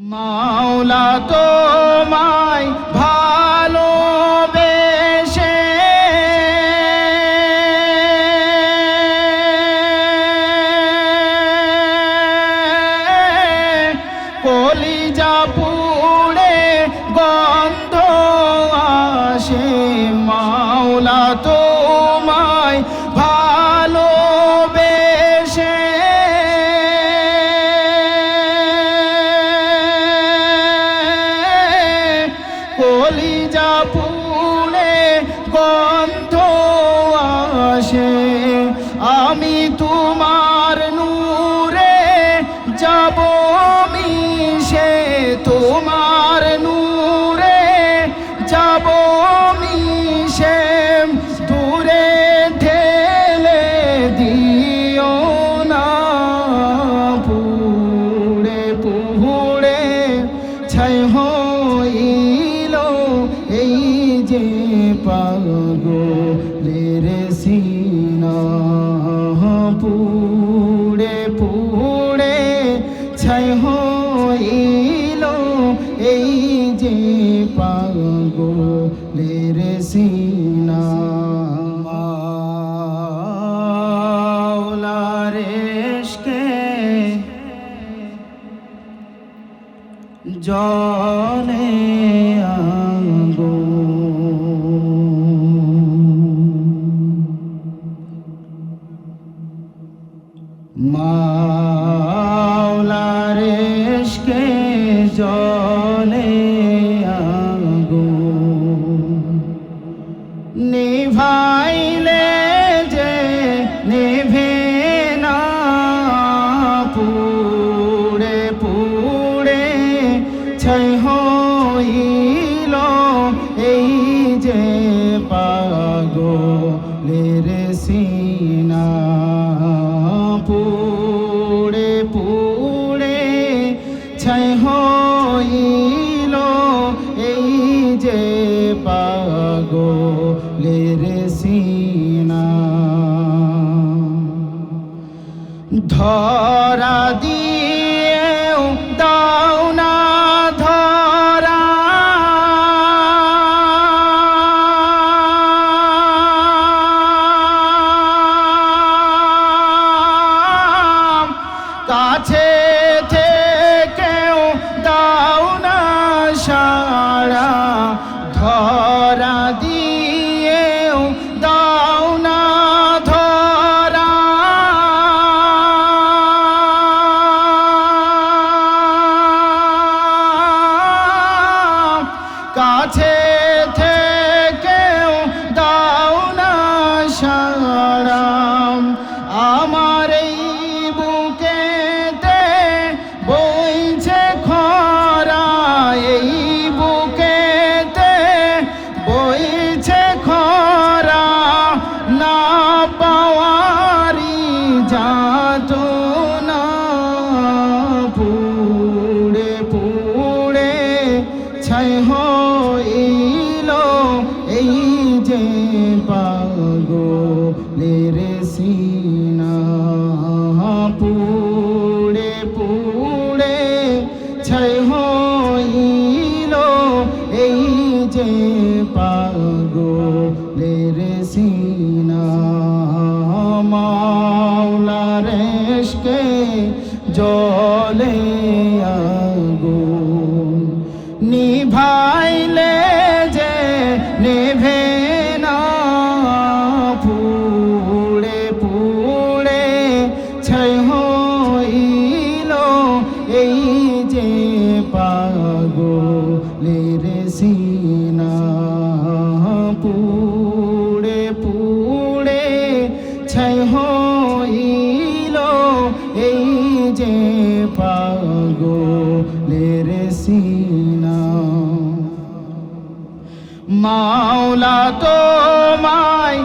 মাওলা তোমায় ভালোবেসে। কলিজা পুড়ে আসে, আমি তোমার নূরে যাব মিশে। তোমার নূরে যাব মিশে, দূরে ঠেলে দিও না। পুড়ে পুড়ে ছাই হইল এই যে পাগলের হইল এই যে পাগলের সিনা। জলে মাওলার ইশকে জলে আগুন। নিভাইলে যে নিভে না পুড়ে পুড়ে ছাই হইল এই যে পাগলের হ ছাই হইল এই যে পাগলের সিনা। পুড়ে পুড়ে ছাই হইল এই যে পাগলের সিনা। মাওলার ইশকে জলে পুড়ে পুড়ে ছাই হইল এই যে পাগলের সিনা। মাওলা তোমায়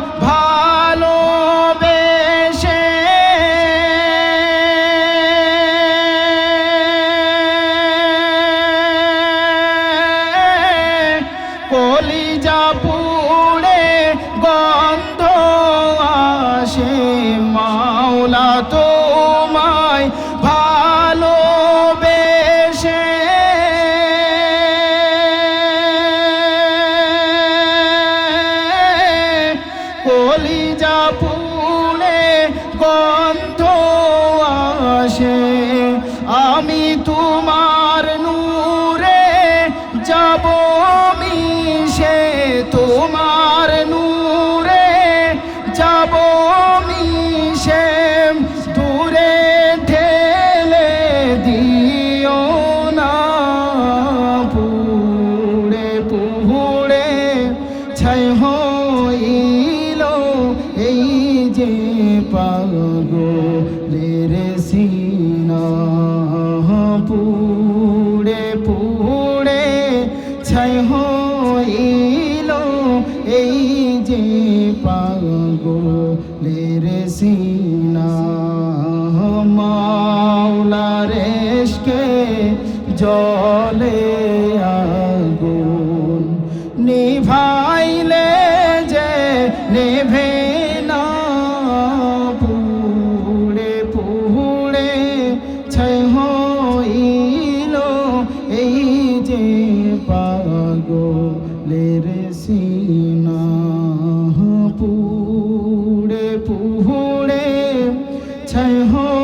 ছায় হইল এই যে পাগো রে সিনা পুড়ে পুড়ে ছায় হইল এই যে পাগো রে সিনা মাওলা রেশকে জলে আ আশায় হয়